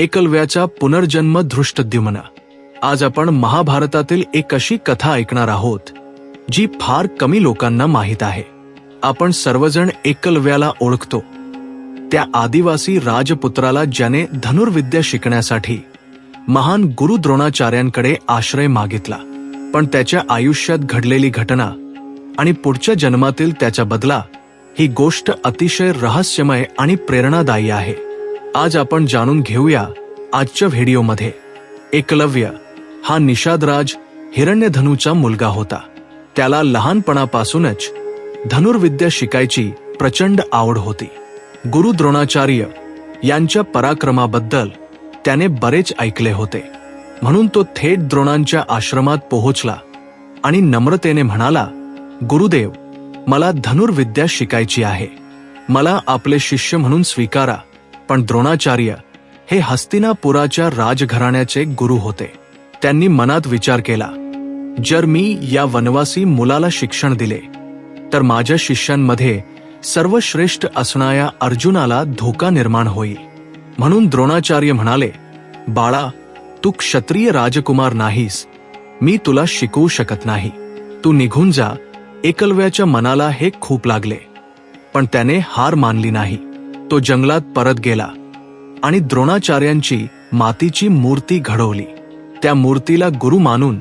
एकलव्याचा पुनर्जन्म धृष्टद्युम्न. आज आपण महाभारतातील एक अशी कथा ऐकणार आहोत जी फार कमी लोकांना माहीत आहे. आपण सर्वजण एकलव्याला ओळखतो. त्या आदिवासी राजपुत्राला ज्याने धनुर्विद्या शिकण्यासाठी महान गुरु द्रोणाचार्यांकडे आश्रय मागितला पण त्याच्या आयुष्यात घडलेली घटना आणि पुढच्या जन्मातील त्याचा बदला ही गोष्ट अतिशय रहस्यमय आणि प्रेरणादायी आहे. आज आपण जाणून घेऊया आजच्या व्हिडिओमध्ये. एकलव्य हा निषादराज हिरण्यधनूचा मुलगा होता. त्याला लहानपणापासूनच धनुर्विद्या शिकायची प्रचंड आवड होती. गुरु द्रोणाचार्य यांच्या पराक्रमाबद्दल त्याने बरेच ऐकले होते. म्हणून तो थेट द्रोणांच्या आश्रमात पोहोचला आणि नम्रतेने म्हणाला गुरुदेव मला धनुर्विद्या शिकायची आहे. मला आपले शिष्य म्हणून स्वीकारा. पण द्रोणाचार्य हे हस्तिनापुराच्या राजघराण्याचे गुरु होते. त्यांनी मनात विचार केला जर मी या वनवासी मुलाला शिक्षण दिले तर माझ्या शिष्यांमध्ये सर्वश्रेष्ठ असणाऱ्या अर्जुनाला धोका निर्माण होईल. म्हणून द्रोणाचार्य म्हणाले बाळा तू क्षत्रिय राजकुमार नाहीस. मी तुला शिकवू शकत नाही. तू निघून जा. एकलव्याच्या मनाला हे खूप लागले. पण त्याने हार मानली नाही. तो जंगलात परत गेला आणि द्रोणाचार्यांची मातीची मूर्ती घडवली. त्या मूर्तीला गुरु मानून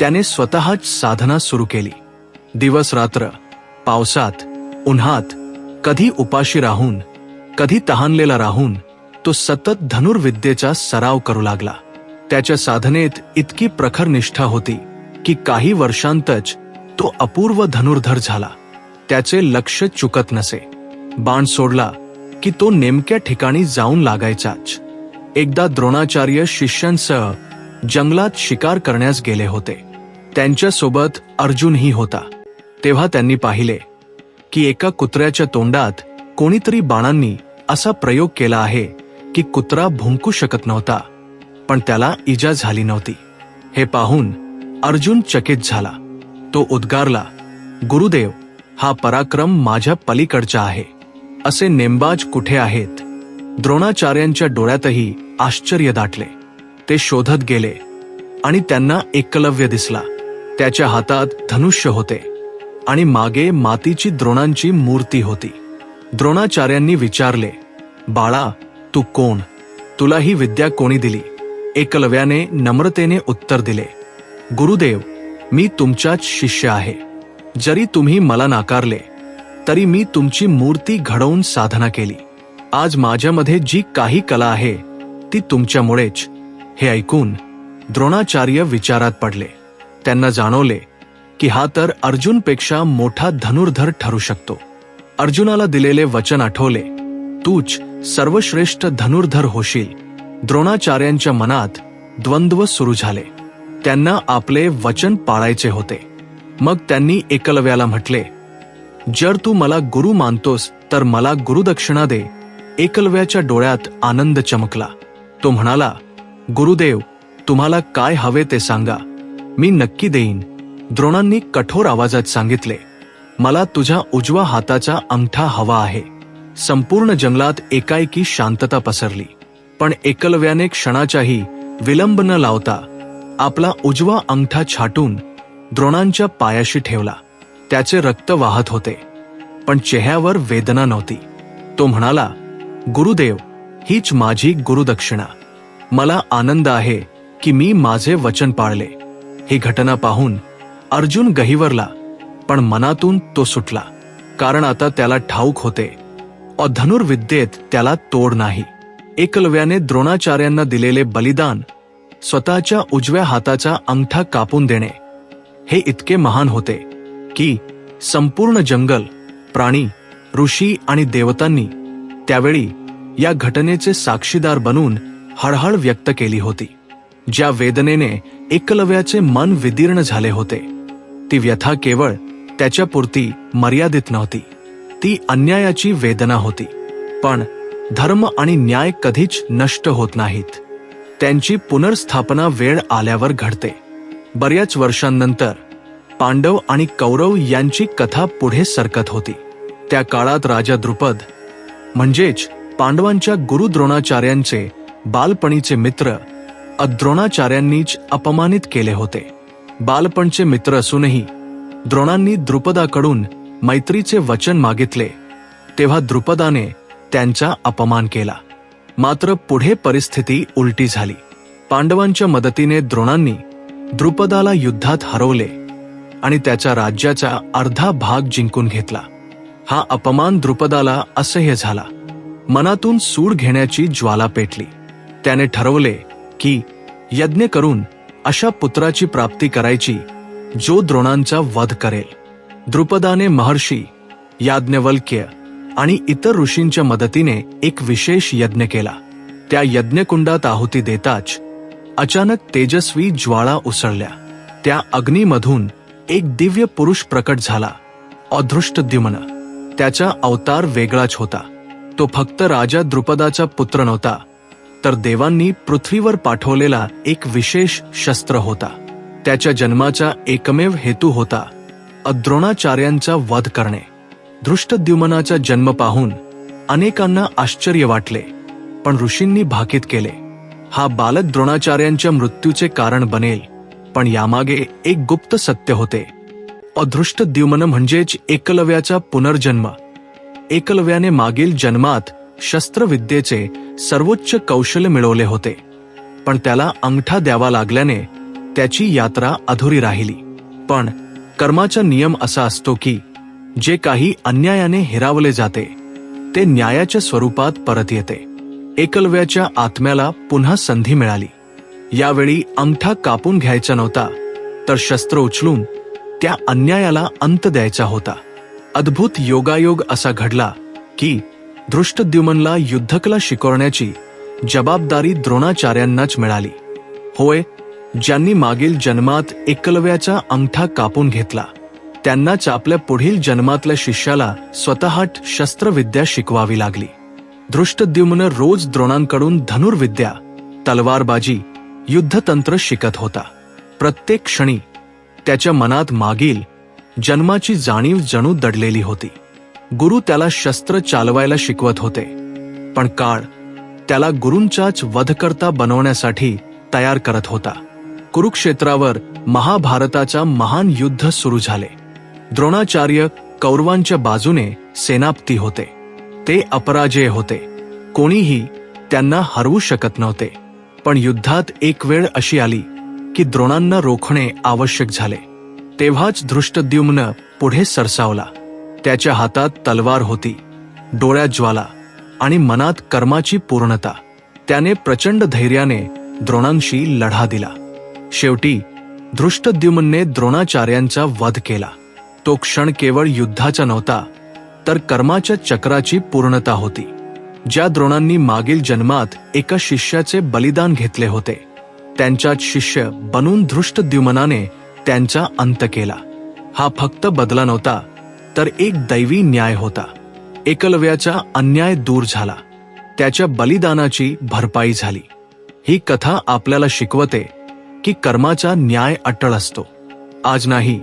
त्याने स्वतःच साधना सुरू केली. दिवस रात्र पावसात उन्हात कधी उपाशी राहून कधी तहानलेला राहून तो सतत धनुर्विद्येचा सराव करू लागला. त्याच्या साधनेत इतकी प्रखर निष्ठा होती की काही वर्षांतच तो अपूर्व धनुर्धर झाला. त्याचे लक्ष चुकत नसे. बाण सोडला की तो नेमक्या ठिकाणी जाऊन लागायचाच. एकदा द्रोणाचार्य शिष्यांसह जंगलात शिकार करण्यास गेले होते. त्यांच्यासोबत अर्जुनही होता. तेव्हा त्यांनी पाहिले की एका कुत्र्याच्या तोंडात कोणीतरी बाणांनी असा प्रयोग केला आहे की कुत्रा भुंकू शकत नव्हता पण त्याला इजा झाली नव्हती. हे पाहून अर्जुन चकित झाला. तो उद्गारला गुरुदेव हा पराक्रम माझ्या पलीकडचा आहे. असे नेमबाज कुठे आहेत? द्रोणाचार्यांच्या डोळ्यातही आश्चर्य दाटले. ते शोधत गेले आणि त्यांना एकलव्य दिसला. त्याच्या हातात धनुष्य होते आणि मागे मातीची द्रोणांची मूर्ती होती. द्रोणाचार्यांनी विचारले बाळा तू कोण? तुला ही विद्या कोणी दिली? एकलव्याने नम्रतेने उत्तर दिले गुरुदेव मी तुमचाच शिष्य आहे. जरी तुम्ही मला नाकारले तरी मी तुमची मूर्ती घडवून साधना केली. आज माझ्यामध्ये जी काही कला आहे ती तुमच्यामुळेच. हे ऐकून द्रोणाचार्य विचारात पडले. त्यांना जाणवले की हा तर अर्जुनपेक्षा मोठा धनुर्धर ठरू शकतो. अर्जुनाला दिलेले वचन आठवले तूच सर्वश्रेष्ठ धनुर्धर होशील. द्रोणाचार्यांच्या मनात द्वंद्व सुरू झाले. त्यांना आपले वचन पाळायचे होते. मग त्यांनी एकलव्याला म्हटले जर तू मला गुरु मानतोस तर मला गुरुदक्षिणा दे. एकलव्याच्या डोळ्यात आनंद चमकला. तो म्हणाला गुरुदेव तुम्हाला काय हवे ते सांगा. मी नक्की देईन. द्रोणांनी कठोर आवाजात सांगितले मला तुझ्या उजवा हाताचा अंगठा हवा आहे. संपूर्ण जंगलात एकाएकी शांतता पसरली. पण एकलव्याने क्षणाचाही विलंब न लावता आपला उजवा अंगठा छाटून द्रोणांच्या पायाशी ठेवला. त्याचे रक्त वाहत होते पण चेहऱ्यावर वेदना नव्हती. तो म्हणाला गुरुदेव हीच माझी गुरुदक्षिणा. मला आनंद आहे की मी माझे वचन पाळले. ही घटना पाहून अर्जुन गहिवरला पण मनातून तो सुटला कारण आता त्याला ठाऊक होते. अ धनुर्विद्येत त्याला तोड नाही. एकलव्याने द्रोणाचार्यांना दिलेले बलिदान स्वतःच्या उजव्या हाताचा अंगठा कापून देणे हे इतके महान होते. की संपूर्ण जंगल प्राणी ऋषी आणि देवतांनी त्यावेळी या घटनेचे साक्षीदार बनून हळहळ व्यक्त केली होती ज्या वेदनेने एकलव्याचे मन विदीर्ण झाले होते. ती व्यथा केवळ त्याच्यापुरती मर्यादित नव्हती ती अन्यायाची वेदना होती. पण धर्म आणि न्याय कधीच नष्ट होत नाहीत. त्यांची पुनर्स्थापना वेळ आल्यावर घडते. बऱ्याच वर्षांनंतर पांडव आणि कौरव यांची कथा पुढे सरकत होती. त्या काळात राजा द्रुपद म्हणजेच पांडवांच्या गुरु द्रोणाचार्यांचे बालपणीचे मित्र अद्रोणाचार्यांनीच अपमानित केले होते. बालपणचे मित्र असूनही द्रोणांनी द्रुपदाकडून मैत्रीचे वचन मागितले तेव्हा द्रुपदाने त्यांचा अपमान केला. मात्र पुढे परिस्थिती उलटी झाली. पांडवांच्या मदतीने द्रोणांनी द्रुपदाला युद्धात हरवले. आणि त्याच्या राज्याचा अर्धा भाग जिंकून घेतला. हा अपमान द्रुपदाला असह्य झाला. मनातून सूड घेण्याची ज्वाला पेटली. त्याने ठरवले की यज्ञ करून अशा पुत्राची प्राप्ती करायची जो द्रोणांचा वध करेल. द्रुपदाने महर्षी याज्ञवल्क्य आणि इतर ऋषींच्या मदतीने एक विशेष यज्ञ केला. त्या यज्ञकुंडात आहुती देताच अचानक तेजस्वी ज्वाळा उसळल्या. त्या अग्नीमधून एक दिव्य पुरुष प्रकट झाला अदृष्टद्युम्न त्याचा अवतार वेगळाच होता. तो फक्त राजा द्रुपदाचा पुत्र नव्हता तर देवांनी पृथ्वीवर पाठवलेला एक विशेष शस्त्र होता. त्याच्या जन्माचा एकमेव हेतू होता अद्रोणाचार्यांचा वध करणे. धृष्टद्युमनाचा जन्म पाहून अनेकांना आश्चर्य वाटले पण ऋषींनी भाकीत केले हा बालक द्रोणाचार्यांच्या मृत्यूचे कारण बनेल. पण यामागे एक गुप्त सत्य होते. अदृष्ट द्युमन म्हणजेच एकलव्याचा पुनर्जन्म. एकलव्याने मागील जन्मात शस्त्रविद्येचे सर्वोच्च कौशल्य मिळवले होते. पण त्याला अंगठा द्यावा लागल्याने त्याची यात्रा अधुरी राहिली. पण कर्माचा नियम असा असतो की जे काही अन्यायाने हिरावले जाते ते न्यायाच्या स्वरूपात परत येते. एकलव्याच्या आत्म्याला पुन्हा संधी मिळाली. यावेळी अंगठा कापून घ्यायचा नव्हता तर शस्त्र उचलून त्या अन्यायाला अंत द्यायचा होता. अद्भुत योगायोग असा घडला की दृष्टद्युमनला युद्धकला शिकवण्याची जबाबदारी द्रोणाचार्यांनाच मिळाली. होय ज्यांनी मागील जन्मात एकलव्याचा अंगठा कापून घेतला त्यांनाच आपल्या पुढील जन्मातल्या शिष्याला स्वतः शस्त्रविद्या शिकवावी लागली. दृष्टद्युम्न रोज द्रोणांकडून धनुर्विद्या तलवारबाजी युद्धतंत्र शिकत होता. प्रत्येक क्षणी त्याच्या मनात मागील जन्माची जाणीव जणू दडलेली होती. गुरु त्याला शस्त्र चालवायला शिकवत होते. पण काळ त्याला गुरूंचाच वधकर्ता बनवण्यासाठी तयार करत होता. कुरुक्षेत्रावर महाभारताचा महान युद्ध सुरू झाले. द्रोणाचार्य कौरवांच्या बाजूने सेनापती होते. ते अपराजय होते. कोणीही त्यांना हरवू शकत नव्हते. पण युद्धात एक वेळ अशी आली की द्रोणांना रोखणे आवश्यक झाले. तेव्हाच धृष्टद्युम्न पुढे सरसावला. त्याच्या हातात तलवार होती डोळ्यात ज्वाला आणि मनात कर्माची पूर्णता. त्याने प्रचंड धैर्याने द्रोणांशी लढा दिला. शेवटी धृष्टद्युम्नने द्रोणाचार्यांचा वध केला. तो क्षण केवळ युद्धाचा नव्हता तर कर्माच्या चक्राची पूर्णता होती. ज्या द्रोणांनी मागील जन्मात एका शिष्याचे बलिदान घेतले होते त्यांच्यात शिष्य बनून धृष्टद्युमनाने त्यांचा अंत केला. हा फक्त बदला नव्हता तर एक दैवी न्याय होता. एकलव्याचा अन्याय दूर झाला. त्याच्या बलिदानाची भरपाई झाली. ही कथा आपल्याला शिकवते की कर्माचा न्याय अटळ असतो. आज नाही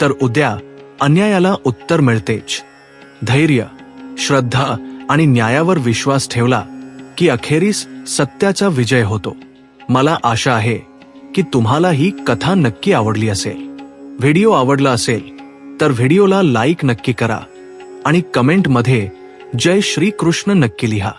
तर उद्या अन्यायाला उत्तर मिळतेच. धैर्य श्रद्धा आणि न्यायावर विश्वास ठेवला की अखेरीस सत्याचा विजय होतो. मला आशा आहे की तुम्हाला ही कथा नक्की आवडली असेल. व्हिडिओ आवडला असेल तर व्हिडिओला लाईक नक्की करा आणि कमेंटमध्ये जय श्री कृष्ण नक्की लिहा.